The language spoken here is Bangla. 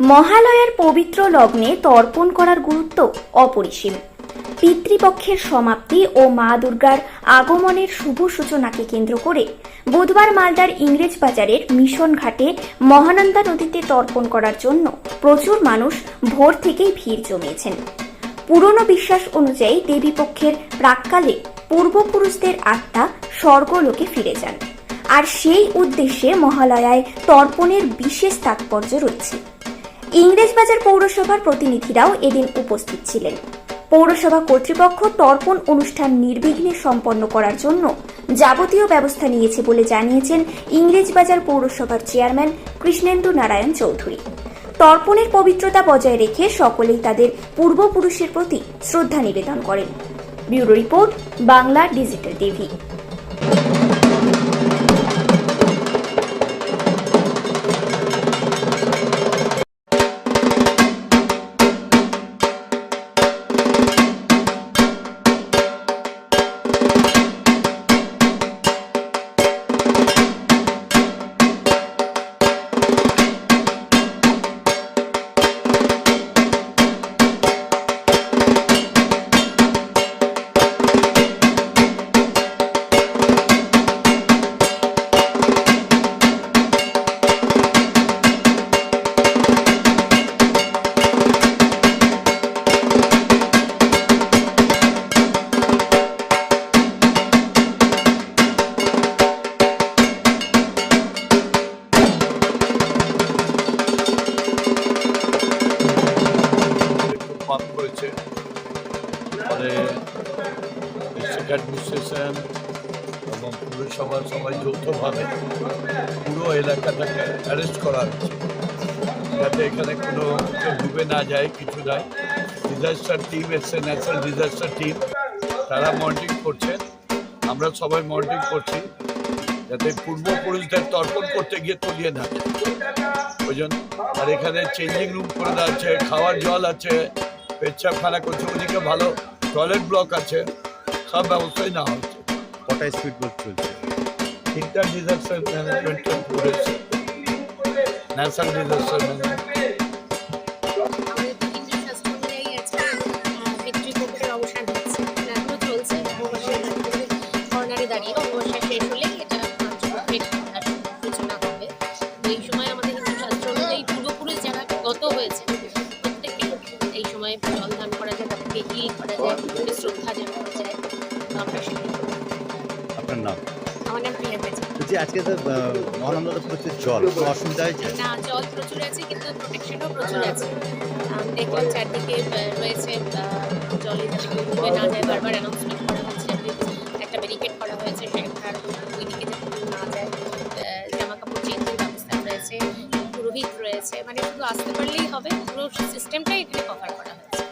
মহালয়ার পবিত্র লগ্নে তর্পণ করার গুরুত্ব অপরিসীম। পিতৃপক্ষের সমাপ্তি ও মা দুর্গার আগমনের শুভ সূচনাকে কেন্দ্র করে বুধবার মালদার ইংরেজ বাজারের মিশন ঘাটে মহানন্দা নদীতে তর্পণ করার জন্য প্রচুর মানুষ ভোর থেকেই ভিড় জমিয়েছেন। পুরনো বিশ্বাস অনুযায়ী দেবীপক্ষের প্রাককালে পূর্বপুরুষদের আত্মা স্বর্গলোকে ফিরে যান। আর সেই উদ্দেশ্যে মহালয়ায় তর্পণের বিশেষ তাৎপর্য রয়েছে। ইংরেজবাজার পৌরসভার প্রতিনিধিরাও এদিন উপস্থিত ছিলেন। পৌরসভা কর্তৃপক্ষ তর্পণ অনুষ্ঠান নির্বিঘ্নে সম্পন্ন করার জন্য যাবতীয় ব্যবস্থা নিয়েছে বলে জানিয়েছেন ইংরেজবাজার পৌরসভার চেয়ারম্যান কৃষ্ণেন্দু নারায়ণ চৌধুরী। তর্পণের পবিত্রতা বজায় রেখে সকলেই তাদের পূর্বপুরুষের প্রতি শ্রদ্ধা নিবেদন করেন। Bureau report, Bangla digital TV. পরে ডিস্ট্রিক্ট অ্যাডমিনিস্ট্রেশন এবং পুরসভা সবাই যৌথভাবে পুরো এলাকাটাকে অ্যারেস্ট করা যাতে এখানে কোনো ডুবে না যায়, কিছু যায়। ডিজাস্টার টিম এসছে ন্যাশনাল ডিজাস্টার টিম তারা মনিটরিং করছে। আমরা সবাই মনিটরিং করছি। যাতে পূর্বপুরুষদের তর্পণ করতে গিয়ে তলিয়ে না ওই জন্য আর এখানে চেঞ্জিং রুম করে দেওয়া আছে, খাওয়ার জল আছে, পেচ্ছাপখানা করছে। ওদিকে ভালো টয়লেট ব্লক আছে সব ব্যবস্থাই নেওয়া হচ্ছে। কটায় স্পিড বোট চলছে? তিনটা ডিজাস্টার ম্যানেজমেন্ট করেছে। ন্যাশনাল ডিজাস্টার ম্যানেজমেন্ট এই সময় জল দান করা যায় তাদেরকে হিল করা যায়? শ্রদ্ধা জানানো যায় তো আমরা সেটাই আপনার নাম? আমার নাম প্রিয়া বেচা বলছি আজকে তো জল। কোনো অসুবিধা হয়েছে না জল প্রচুর আছে কিন্তু প্রোটেকশনও প্রচুর আছে। আম, দেখলাম চারদিকে রয়েছে জলে যাতে কেউ ডুবে না যায় বারবার অ্যানাউন্সমেন্ট করা হচ্ছে একটা ব্যারিকেড করা হয়েছে সেখানকার ওইদিকে যাতে কেউ না যায়। জামা কাপড় চেঞ্জের ব্যবস্থা রয়েছে পুরোহিত রয়েছে। মানে শুধু আসতে পারলেই হবে পুরো সিস্টেমটাই এখানে কভার করা হয়েছে